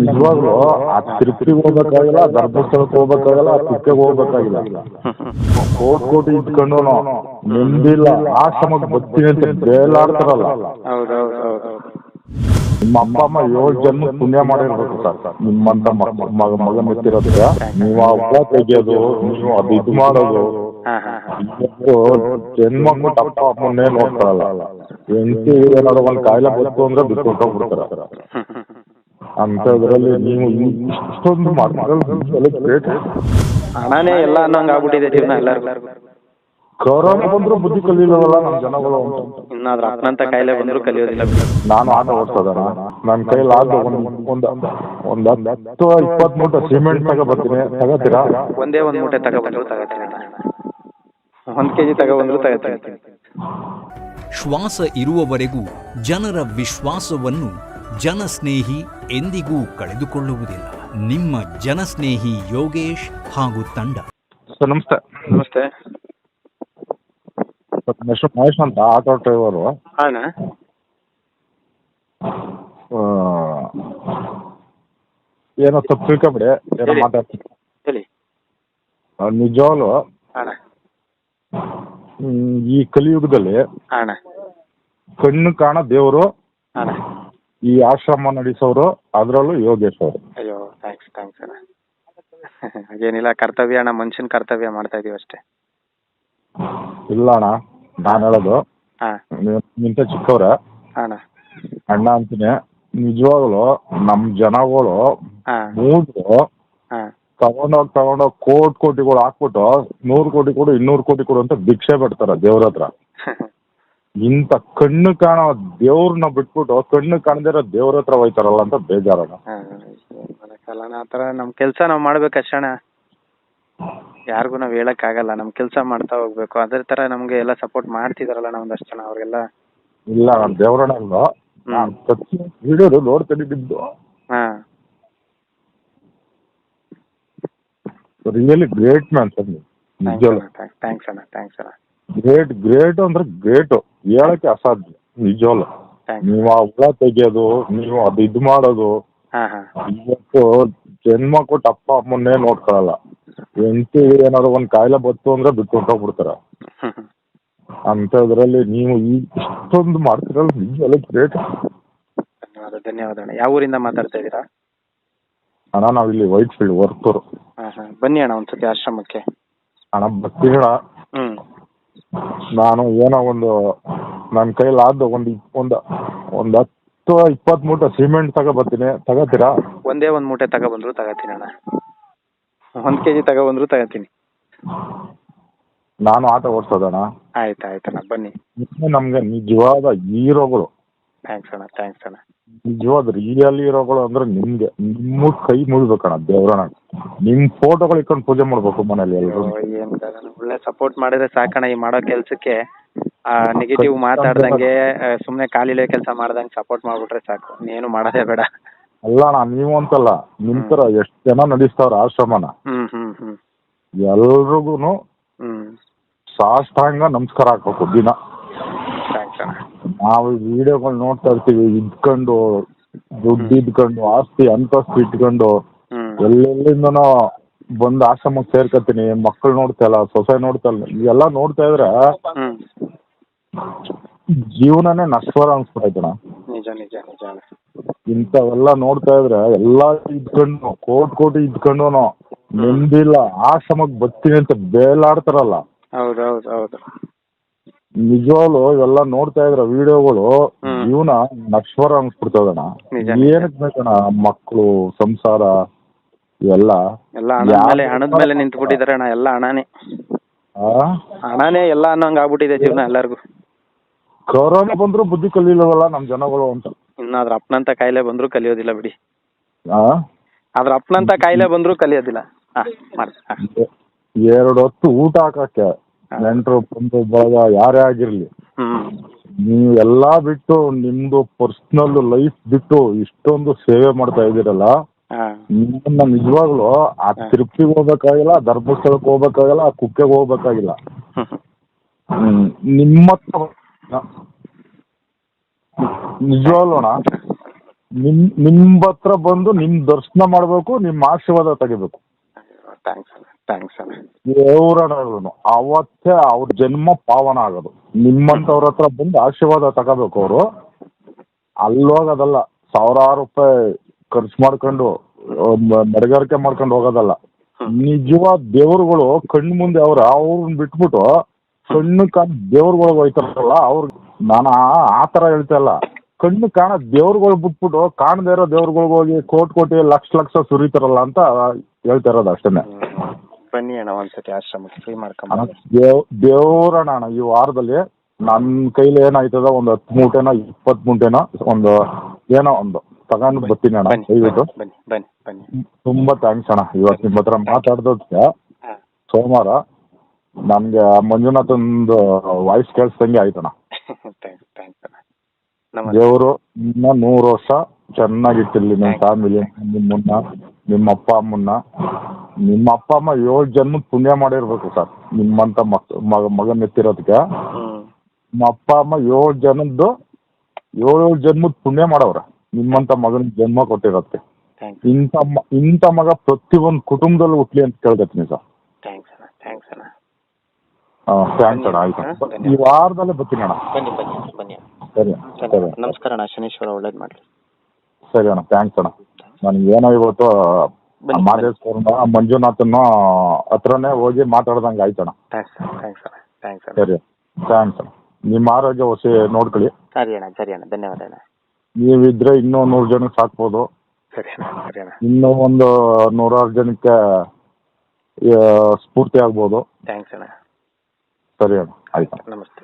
ನಿಜವಾಗ್ಲೂ ಆ ತಿರುಪತಿಗೆ ಹೋಗ್ಬೇಕಾಗಿಲ್ಲ, ಧರ್ಮಸ್ಥಳಕ್ಕೆ ಹೋಗ್ಬೇಕಾಗಿಲ್ಲ ಕುಕ್ಕೆಗೆ ಹೋಗ್ಬೇಕಾಗಿಲ್ಲ. ಕೋಟ್ ಕೋಟಿ ಇಟ್ಕೊಂಡು ನೆಮ್ಮದಿಲ್ಲ ಆಶ್ರಮಕ್ಕೆ ಬರ್ತೀನಿ ಅಂತ ಬೇಲಾಡ್ತಾರಲ್ಲ. ನಿಮ್ಮ ಅಪ್ಪ ಅಮ್ಮ ಏಳು ಜನ್ಮ ಪುಣ್ಯ ಮಾಡಿರ್ಬೇಕು ಸರ್. ನಿಮ್ಮಂತ ಮಗ ಮಗ, ಮಗನ ನೀವು ಆ ಹಬ್ಬ ತೆಗಿಯೋದು, ನೀವು ಅದು ಇದು ಮಾಡೋದು ಜನ್ಮ ಕೊಟ್ಟು ಅಪ್ಪ ಅಮ್ಮನ್ನೇ ನೋಡ್ತಾರಲ್ಲ. ಏನಾದ್ರು ಒಂದು ಕಾಯಿಲೆ ಬರ್ತು ಅಂದ್ರೆ ಬಿಟ್ಟು ಅಂಥದ್ರಲ್ಲಿ ನೀವು ಇಷ್ಟೊಂದು ಮಾಡ್ತಾರಲ್ಲ ಗ್ರೇಟ್ ಹಣನೇ ಎಲ್ಲ ಅನ್ನೋಂಗೆ ಆಗ್ಬಿಟ್ಟಿದೆ ಜೀವನ ಎಲ್ಲರಿಗೂ. ಕೊರೋನಾ ಬಂದ್ರು ಬುದ್ಧಿ ಕಲಿಲ್ಲವಲ್ಲ ನಮ್ಮ ಜನಗಳು ಇನ್ನಾದ್ರೂ ಅಪ್ಪನಂತ ಕಾಯಿಲೆ ಬಂದ್ರು ಕಲಿಯೋದಿಲ್ಲ. ನಾನು ಆಟ ಓಡಿಸೋದಣ ನನ್ನ ಕೈಲಿ ಆದ ಒಂದು ಒಂದು ಒಂದು ಹತ್ತು ಇಪ್ಪತ್ತು ಮೂಟೆ ಸಿಮೆಂಟ್ ತಗ ಬರ್ತೀನಿ. ತಗೋತೀರಾ? ಒಂದೇ ಒಂದು ಮೂಟೆ ತಗೊಬಂದ್ರು ತಗೋತೀನಿ. ಒಂದು ಕೆಜಿ ತಗ ಬಂದ್ರು ತಗೋತೀನಿ. ಶ್ವಾಸ ಇರುವವರೆಗೂ ಜನರ ವಿಶ್ವಾಸವನ್ನು ಜನಸ್ನೇಹಿ ಎಂದಿಗೂ ಕಳೆದುಕೊಳ್ಳುವುದಿಲ್ಲ. ನಿಮ್ಮ ಜನಸ್ನೇಹಿ ಯೋಗೇಶ್ ಹಾಗೂ ತಂಡ. ಸರ್ ನಮಸ್ತೆ. ನಮಸ್ತೆ. ಹೆಸರು ಮಹೇಶ್ ಅಂತ ಆಟೋ ಡ್ರೈವರು. ಹಾಂ ಏನೋ ತಪ್ಪು ತಿಳ್ಕೊಬಿಡಿ ಏನೋ. ಮಾತಾಡ್ತೀನಿ. ಹೇಳಿ. ನಿಜವಾಗ್ಲೂ ಅಣ್ಣ ಈ ಕಲಿಯುಗದಲ್ಲಿ ಅಣ್ಣ ಕಣ್ಣು ಕಾಣ ದೇವರು. ಅಣ್ಣ ಈ ಆಶ್ರಮ ನಡೆಸೋರು ಅದರಲ್ಲೂ ಯೋಗೇಶ್ ಅವರು. ಅಯ್ಯೋ ಥ್ಯಾಂಕ್ಸ್ ಥ್ಯಾಂಕ್ಸ್ ಅಣ್ಣ. ಏನಿಲ್ಲ ಕರ್ತವ್ಯ ಅಣ್ಣ ಮನುಷ್ಯನ ಕರ್ತವ್ಯ ಮಾಡ್ತಾ ಇದೀವಿ ಅಷ್ಟೇ. ಇಲ್ಲ ಅಣ್ಣ ನಾನು ಹೇಳೋದು. ಹಾಂ. ನಿಂತ ಚಿಕ್ಕವ್ರೆ. ಅಣ್ಣ. ಅಣ್ಣ ಅಂತೀನಿ ನಿಜವಾಗ್ಲು ನಮ್ ಜನಗಳು ಮೂರು ಮೂದ್ರು ಹಾಂ. ತಗೊಂಡೋಗಿ ತಗೊಂಡೋಗಿ ಕೋಟಿ ಕೋಟಿಗಳು ಹಾಕ್ಬಿಟ್ಟು ನೂರು ಕೋಟಿ ಕೊಡು ಇನ್ನೂರು ಕೋಟಿ ಕೊಡು ಅಂತ ಭಿಕ್ಷೆ ಬಿಡ್ತಾರ ದೇವ್ರ ಹತ್ರ. ಇಂಥ ಕಣ್ಣು ಕಾಣೋ ದೇವ್ರನ್ನ ಬಿಟ್ಬಿಟ್ಟು ಕಣ್ಣು ಕಾಣದಿರೋ ದೇವ್ರ ಹತ್ರ ಹೋಯ್ತಾರಲ್ಲ ಅಂತ ಬೇಜಾರಣ. ಮಾಡಕ್ಕಲ್ಲ ಆ ಥರ ನಮ್ಮ ಕೆಲಸ ನಾವು ಮಾಡ್ಬೇಕಷ್ಟೇ ಅಣ್ಣ. ಯಾರಿಗೂ ನಾವು ಹೇಳಕ್ಕಾಗಲ್ಲ ನಮ್ಮ ಕೆಲಸ ಮಾಡ್ತಾ ಹೋಗ್ಬೇಕು. ಅದೇ ಥರ ನಮಗೆ ಎಲ್ಲ ಸಪೋರ್ಟ್ ಮಾಡ್ತಿದಾರಲ್ಲ ನಾವು ಒಂದಷ್ಟು ಜನ ಅವ್ರಿಗೆಲ್ಲ ಇಲ್ಲ ನಾನು ದೇವ್ರಣ್ಣ ಅಲ್ಲ. ನಾನು ಪ್ರತಿ ವಿಡಿಯೋ ನೋಡ್ತೀನಿ ಬಿದ್ದು ಹಾಂ. ರಿಯಲಿ ಗ್ರೇಟ್ ಮ್ಯಾನ್ ಸರ್ ನೀವು. ಥ್ಯಾಂಕ್ಸ್ ಅಣ್ಣ ಥ್ಯಾಂಕ್ಸ್ ಅಣ್ಣ. ಗ್ರೇಟ್ ಗ್ರೇಟ್ ಅಂದ್ರೆ ಗ್ರೇಟ್ ಹೇಳಕ್ಕೆ ಅಸಾಧ್ಯ. ನಿಜವಲ್ಲ ಥ್ಯಾಂಕ್ಸ್ ನೀವು ಆ ಹುಳ ತೆಗಿಯೋದು ನೀವು ಅದು ಇದು ಮಾಡೋದು ಹಾಂ ಹಾಂ. ಇವತ್ತು ಜನ್ಮ ಕೊಟ್ಟು ಅಪ್ಪ ಅಮ್ಮನ್ನೇ ನೋಡ್ಕೊಳಲ್ಲ. ಹೆಂಡತಿ ಏನಾದ್ರು ಒಂದು ಕಾಯಿಲೆ ಬತ್ತು ಅಂದ್ರೆ ಬಿಟ್ಟು ಹೊರ್ಟೋಗ್ಬಿಡ್ತಾರ ಅಂತದ್ರಲ್ಲಿ ನೀವು ಈ ಇಷ್ಟೊಂದು ಮಾಡ್ತಿರಲ್ಲ ನಿಜವಲ್ಲ ಗ್ರೇಟ್ ಧನ್ಯವಾದ ಧನ್ಯವಾದ ಅಣ್ಣ. ಯಾವ ಊರಿಂದ ಮಾತಾಡ್ತಾ ಇದ್ದೀರಾ? ಅಣ್ಣ ನಾವಿಲ್ಲಿ ವೈಟ್ ಫೀಲ್ಡ್ ವರ್ತೂರು ಹಾಂ ಹಾಂ. ಬನ್ನಿ ಅಣ್ಣ ಒಂದ್ಸತಿ ಆಶ್ರಮಕ್ಕೆ. ಅಣ್ಣ ಬರ್ತೀನಿ ಅಣ್ಣ ಹ್ಞೂ ನಾನು ಏನೋ ಒಂದು ನನ್ನ ಕೈಲಿ ಆದ ಒಂದು ಒಂದು ಒಂದು ಹತ್ತು ಇಪ್ಪತ್ತು ಮೂಟೆ ಸಿಮೆಂಟ್ ತಗೊಬರ್ತೀನಿ ತಗೋತೀರಾ? ಒಂದೇ ಒಂದು ಮೂಟೆ ತಗೊಬಂದ್ರು ತಗೋತೀನಿ ಅಣ್ಣ. ಒಂದು ಕೆ ಜಿ ತಗೊಬಂದ್ರು ತಗೋತೀನಿ. ನಾನು ಆಟ ಓಡಿಸೋದಣ್ಣ. ಆಯ್ತು ಆಯ್ತು ಅಣ್ಣ. ಬನ್ನಿ. ನಮಗೆ ನಿಜವಾದ ಹೀರೋಗಳು. ಥ್ಯಾಂಕ್ಸ್ ಅಣ್ಣ ಥ್ಯಾಂಕ್ಸ್ ಅಣ್ಣ. ನಿಜವಾದ ರಿಯಲ್ ಹೀರೋಗಳು ಅಂದ್ರೆ ನಿಮ್ಗೆ ನಿಮ್ಮ ಕೈ ಮುಗಿಬೇಕಣ ದೇವ್ರಣ ನಿಮ್ ಫೋಟೋಗಳು ಇಟ್ಕೊಂಡು ಪೂಜೆ ಮಾಡ್ಬೇಕು ಮನೇಲಿ ಎಲ್ಲರೂ ಏನು ಒಳ್ಳೆ ಸಪೋರ್ಟ್ ಮಾಡಿದ್ರೆ ಸಾಕಣ ಈ ಮಾಡೋ ಕೆಲ್ಸಕ್ಕೆ. ನೆಗೆಟಿವ್ ಮಾತಾಡ್ದಂಗೆ ಸುಮ್ನೆ ಕಾಲಿಲೆ ಕೆಲಸ ಮಾಡ್ದಂಗೆ ಸಪೋರ್ಟ್ ಮಾಡ್ಬಿಟ್ರೆ ಸಾಕು. ನೀನು ಮಾಡೋದೇ ಬೇಡ. ಅಲ್ಲ ಅಣ್ಣ ನೀವು ಅಂತಲ್ಲ ನಿಮ್ ತರ ಎಷ್ಟು ಜನ ನಡೆಸ್ತಾವ್ರ ಆಶ್ರಮನ? ಹ್ಞೂ ಹ್ಮ್ ಹ್ಮ್. ಎಲ್ರಿಗೂ ಸಾಷ್ಟಾಂಗ ನಮಸ್ಕಾರ ಹಾಕ್ಬೇಕು ದಿನ. ಥ್ಯಾಂಕ್ಸ್ ಅಣ್ಣ. ನಾವು ವಿಡಿಯೋಗಳು ನೋಡ್ತಾ ಇರ್ತೀವಿ ಇದ್ಕೊಂಡು ದುಡ್ಡು ಇದ್ಕೊಂಡು ಆಸ್ತಿ ಅಂತಸ್ತು ಇಟ್ಕೊಂಡು ಎಲ್ಲೆಲ್ಲಿಂದನೋ ಬಂದು ಆಶ್ರಮಕ್ಕೆ ಸೇರ್ಕೊತೀನಿ ಮಕ್ಕಳು ನೋಡ್ತಾ ಇಲ್ಲ ಸೊಸೆ ನೋಡ್ತಾ ಇಲ್ಲ ಇವೆಲ್ಲ ನೋಡ್ತಾ ಇದ್ರೆ ಜೀವನನೇ ನಶ್ವರ ಅನ್ಸ್ಬಿಟ್ಟೈತಣ ನಿಜ ನಿಜ ನಿಜ ಅಣ್ಣ. ಇಂಥವೆಲ್ಲ ನೋಡ್ತಾ ಇದ್ರೆ ಎಲ್ಲ ಇದ್ಕೊಂಡು ಕೋಟಿ ಕೋಟಿ ಇದ್ಕೊಂಡು ನೆಮ್ಮದಿಲ್ಲ ಆಶ್ರಮಕ್ ಬರ್ತೀನಿ ಅಂತ ಬೇಲಾಡ್ತಾರಲ್ಲ. ಹೌದು ಹೌದು ಹೌದು. ನಿಜವಾಗ್ಲು ಇವೆಲ್ಲ ನೋಡ್ತಾ ಇದ್ರ ವಿಡಿಯೋಗಳು. ಜೀವನ ನಶ್ವರ ಅನ್ಸ್ಬಿಡ್ತದಣ ನಿಜ, ನಿಜ. ಏನಕ್ಕೆ ಬೇಕಣ್ಣ ಮಕ್ಕಳು ಸಂಸಾರ ಇವೆಲ್ಲ? ಎಲ್ಲ ಹಣದ ಮೇಲೆ ಹಣದ ಮೇಲೆ ನಿಂತ್ಬಿಟ್ಟಿದ್ದಾರೆ ಅಣ್ಣ ಎಲ್ಲ ಹಣನೇ? ಹಣನೇ ಎಲ್ಲ ಅನ್ನಂಗ ಆಗ್ಬಿಟ್ಟಿದೆ ಜೀವನ ಎಲ್ಲರಿಗೂ. ಕೊರೋನಾ ಬಂದ್ರು ಬುದ್ಧಿ ಕಲಿಲ್ಲವಲ್ಲ ನಮ್ ಜನಗಳು ಅಂತ? ಇನ್ನಾದ್ರ ಅಪ್ಪನಂತ ಕಾಯಿಲೆ ಬಂದ್ರು ಕಲಿಯೋದಿಲ್ಲ ಬಿಡಿ. ಆ? ಆದ್ರ ಅಪ್ಪನಂತ ಕಾಯಿಲೆ ಬಂದ್ರು ಕಲಿಯೋದಿಲ್ಲ. ಹಾ ಮಾಡಿ ಎರಡು ಹೊತ್ತು ಊಟ ಹಾಕಕ್ಕೆ. ನೆಂಟರು ಬಂದು ಬಳಗ ಯಾರೇ ಆಗಿರ್ಲಿ. ನೀವು ಎಲ್ಲಾ ಬಿಟ್ಟು ನಿಮ್ದು ಪರ್ಸನಲ್ ಲೈಫ್ ಬಿಟ್ಟು ಇಷ್ಟೊಂದು ಸೇವೆ ಮಾಡ್ತಾ ಇದ್ದೀರಲ್ಲ ಹಾಂ. ನಿಮ್ಮನ್ನ ನಿಜವಾಗ್ಲು ಆ ತಿರುಪ್ತಿಗೆ ಹೋಗ್ಬೇಕಾಗಿಲ್ಲ ಧರ್ಮಸ್ಥಳಕ್ಕೆ ಹೋಗ್ಬೇಕಾಗಿಲ್ಲ ಆ ಕುಕ್ಕೆ ಹೋಗ್ಬೇಕಾಗಿಲ್ಲ. ಹ್ಮ್. ನಿಮ್ಮ ನಿಜವಾಗ್ಲೋಣ ನಿಜವಾಗ್ಲು ಅಣ್ಣ ನಿಮ್ ನಿಮ್ಮ ಹತ್ರ ಬಂದು ನಿಮ್ ದರ್ಶನ ಮಾಡ್ಬೇಕು ನಿಮ್ ಆಶೀರ್ವಾದ ತೆಗಿಬೇಕು. ಥ್ಯಾಂಕ್ಸ್ ಅಣ್ಣ ಥ್ಯಾಂಕ್ಸ್ ದೇವ್ರನು ಅವತ್ತೇ ಅವ್ರ ಜನ್ಮ ಪಾವನ ಆಗೋದು. ನಿಮ್ಮಂತವ್ರ ಹತ್ರ ಬಂದು ಆಶೀರ್ವಾದ ತಗೋಬೇಕು ಅವರು. ಅಲ್ಲೋಗೋದಲ್ಲ ಸಾವಿರಾರು ರೂಪಾಯಿ ಖರ್ಚು ಮಾಡ್ಕೊಂಡು ಮಡಗಾರಿಕೆ ಮಾಡ್ಕೊಂಡು ಹೋಗೋದಲ್ಲ. ನಿಜವಾದ ದೇವ್ರುಗಳು ಕಣ್ಣ ಮುಂದೆ ಅವ್ರ ಅವ್ರನ್ನ ಬಿಟ್ಬಿಟ್ಟು ಕಣ್ಣು ಕಾಣ ದೇವ್ರುಗಳಿಗೆ ಹೋಯ್ತಾರಲ್ಲ ಅವ್ರು ನಾನು ಆ- ಹೇಳ್ತಲ್ಲ ಥರ ಹೇಳ್ತಾ ಇಲ್ಲ ಕಣ್ಣು ಕಾಣ ದೇವ್ರುಗಳು ಬಿಟ್ಬಿಟ್ಟು ಕಾಣದೇ ಇರೋ ದೇವ್ರುಗಳಿಗೆ ಹೋಗಿ ಕೋಟಿ ಕೋಟಿ ಲಕ್ಷ ಲಕ್ಷ ಸುರಿತಾರಲ್ಲ ಅಂತ ಹೇಳ್ತಾ ಇರೋದು ಅಷ್ಟೇನೆ. ಬನ್ನಿ ಅಣ್ಣ ಒಂದ್ಸತಿ ಆಶ್ರಮಕ್ಕೆ ಫ್ರೀ ಮಾಡ್ಕೊಂಡ್ ದೇವ್ ದೇವ್ರಣ್ಣ ಅಣ್ಣ ಈ ವಾರದಲ್ಲಿ ನನ್ನ ಕೈಲಿ ಏನಾಯ್ತದ ಒಂದು ಹತ್ತು ಮೂಟೆನೋ ಇಪ್ಪತ್ತು ಮೂಟೆನೋ ಒಂದು ಏನೋ ಒಂದು ತಗೊಂಡು ಬರ್ತೀನಿ ಅಣ್ಣ ಬನ್ನಿ ದಯವಿಟ್ಟು. ಬನ್ನಿ ಬನ್ನಿ ಬನ್ನಿ ತುಂಬಾ ಥ್ಯಾಂಕ್ಸ್ ಅಣ್ಣ ಇವತ್ತು ನಿಮ್ಮ ಹತ್ರ ಮಾತಾಡ್ದಕ್ಕೆ ಸೋಮವಾರ ಸೋಮವಾರ ನನಗೆ ಮಂಜುನಾಥಂದು ವಾಯ್ಸ್ ಕೇಳಿಸ್ದಂಗೆ ಆಯ್ತಣ್ಣ ಥ್ಯಾಂಕ್ಸ್ ಥ್ಯಾಂಕ್ಸ್ ಅಣ್ಣ. ನಮಸ್ತೆ. ದೇವರು ಇನ್ನ ನೂರು ವರ್ಷ ಚೆನ್ನಾಗಿಟ್ಟಿರ್ಲಿ ನಿಮ್ಮ ಫ್ಯಾಮಿಲಿ ನಿಮ್ಮನ್ನ ನಿಮ್ಮ ಅಪ್ಪ ಅಮ್ಮನ್ನ. ನಿಮ್ಮ ಅಪ್ಪ ಅಮ್ಮ ಏಳು ಜನ್ಮದ ಪುಣ್ಯ ಮಾಡಿರ್ಬೇಕು ಸರ್. ನಿಮ್ಮಂತ ಮಕ್ ಮಗ ಮಗನ ಎತ್ತಿರೋದಕ್ಕೆ ನಿಮ್ಮ ಅಪ್ಪ ಅಮ್ಮ ಏಳು ಜನದ್ದು ಏಳು ಜನ್ಮದ್ ಪುಣ್ಯ ಮಾಡವ್ರೆ. ನಿಮ್ಮಂತ ಮಗನ ಜನ್ಮ ಕೊಟ್ಟಿರತ್ತೆ ಇಂಥ ಮ- ಇಂಥ ಮಗ ಪ್ರತಿಯೊಂದು ಕುಟುಂಬದಲ್ಲೂ ಹುಟ್ಲಿ ಅಂತ ಕೇಳ್ತೀನಿ ಸರ್. ಥ್ಯಾಂಕ್ಸ್ ಅಣ್ಣ ಥ್ಯಾಂಕ್ಸ್ ಅಣ್ಣ. ಥ್ಯಾಂಕ್ಸ್ ಅಣ್ಣ ಆಯ್ತು. ಈ ವಾರದಲ್ಲೇ ಬರ್ತೀನಿ ಅಣ್ಣ. ಬನ್ನಿ ಬನ್ನಿ ಬನ್ನಿ. ಸರಿ ಸರಿ. ನಮಸ್ಕಾರ ಅಣ್ಣ ಶನೀಶ್ವರ ಒಳ್ಳೇದು ಮಾಡಲಿ. ಸರಿ ಅಣ್ಣ ಥ್ಯಾಂಕ್ಸ್ ಅಣ್ಣ. ನನಗೆ ಏನೋ ಇವತ್ತು ಮಾದೇಶ್ವರನ ಮಂಜುನಾಥನ ಹತ್ರನೇ ಹೋಗಿ ಮಾತಾಡ್ದಂಗೆ ಥ್ಯಾಂಕ್ಸ್ ಥ್ಯಾಂಕ್ಸ್ ಅಣ್ಣ ಥ್ಯಾಂಕ್ಸ್ ಅಣ್ಣ ಸರಿ ಥ್ಯಾಂಕ್ಸ್ ಅಣ್ಣ. ನಿಮ್ಮ ಆರೋಗ್ಯ ಹೊಸಿ ನೋಡ್ಕೊಳ್ಳಿ. ಸರಿ ಅಣ್ಣ ಸರಿ ಅಣ್ಣ ಧನ್ಯವಾದ ಅಣ್ಣ. ನೀವಿದ್ರೆ ಇನ್ನೂ ನೂರು ಜನಕ್ಕೆ ಸಾಕ್ಬೋದು. ಸರಿ ಅಣ್ಣ ಸರಿ ಅಣ್ಣ. ಇನ್ನೂ ಒಂದು ನೂರಾರು ಜನಕ್ಕೆ ಆ, ಸ್ಫೂರ್ತಿ ಆಗ್ಬೋದು. ಥ್ಯಾಂಕ್ಸ್ ಅಣ್ಣ. ಸರಿ ಅಣ್ಣ ಆಯ್ತು ನಮಸ್ತೆ.